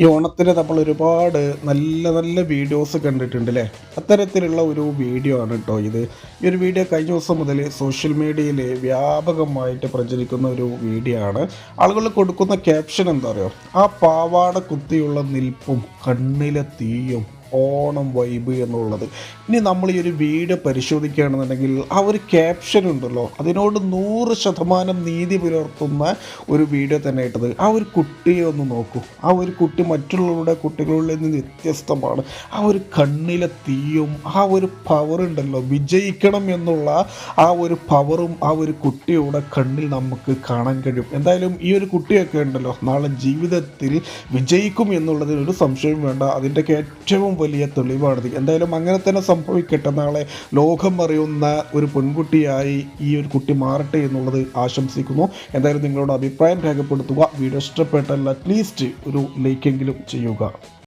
ഈ ഓണത്തിന് നമ്മൾ ഒരുപാട് നല്ല നല്ല വീഡിയോസ് കണ്ടിട്ടുണ്ട് അല്ലേ അത്തരത്തിലുള്ള ഒരു വീഡിയോ ആണ് കേട്ടോ ഇത്. ഈ ഒരു വീഡിയോ കഴിഞ്ഞ ദിവസം മുതൽ സോഷ്യൽ മീഡിയയിൽ വ്യാപകമായിട്ട് പ്രചരിക്കുന്ന ഒരു വീഡിയോ ആണ്. ആളുകൾ കൊടുക്കുന്ന ക്യാപ്ഷൻ എന്താ പറയുക ആ പാവാട കുത്തിയുള്ള നിൽപ്പും കണ്ണിലെ തീയും ഓണം വൈബ് എന്നുള്ളത്. ഇനി നമ്മൾ ഈ ഒരു വീഡിയോ പരിശോധിക്കുകയാണെന്നുണ്ടെങ്കിൽ ആ ഒരു ക്യാപ്ഷൻ ഉണ്ടല്ലോ. അതിനോട് നൂറ് ശതമാനം നീതി പുലർത്തുന്ന ഒരു വീഡിയോ തന്നെ ഇട്ടത്. ആ ഒരു കുട്ടിയെ ഒന്ന് നോക്കൂ. ആ ഒരു കുട്ടി മറ്റുള്ളവരുടെ കുട്ടികളിൽ നിന്ന് വ്യത്യസ്തമാണ്. ആ ഒരു കണ്ണിലെ തീയും ആ ഒരു പവർ ഉണ്ടല്ലോ. വിജയിക്കണം എന്നുള്ള ആ ഒരു പവറും ആ ഒരു കുട്ടിയുടെ കണ്ണിൽ നമുക്ക് കാണാൻ കഴിയും. എന്തായാലും ഈ ഒരു കുട്ടിയൊക്കെ ഉണ്ടല്ലോ. നാളെ ജീവിതത്തിൽ വിജയിക്കും എന്നുള്ളതിൽ ഒരു സംശയവും വേണ്ട. അതിന്റെയൊക്കെ ഏറ്റവും വലിയ തെളിവാണിത് എന്തായാലും അങ്ങനെ തന്നെ സംഭവിക്കട്ടെ. നാളെ ലോകം അറിയുന്ന ഒരു പെൺകുട്ടിയായി ഈ ഒരു കുട്ടി മാറട്ടെ എന്നുള്ളത് ആശംസിക്കുന്നു. എന്തായാലും നിങ്ങളുടെ അഭിപ്രായം രേഖപ്പെടുത്തുക. വീഡിയോ ഇഷ്ടപ്പെട്ടാൽ അറ്റ്ലീസ്റ്റ് ഒരു ലൈക്കെങ്കിലും ചെയ്യുക.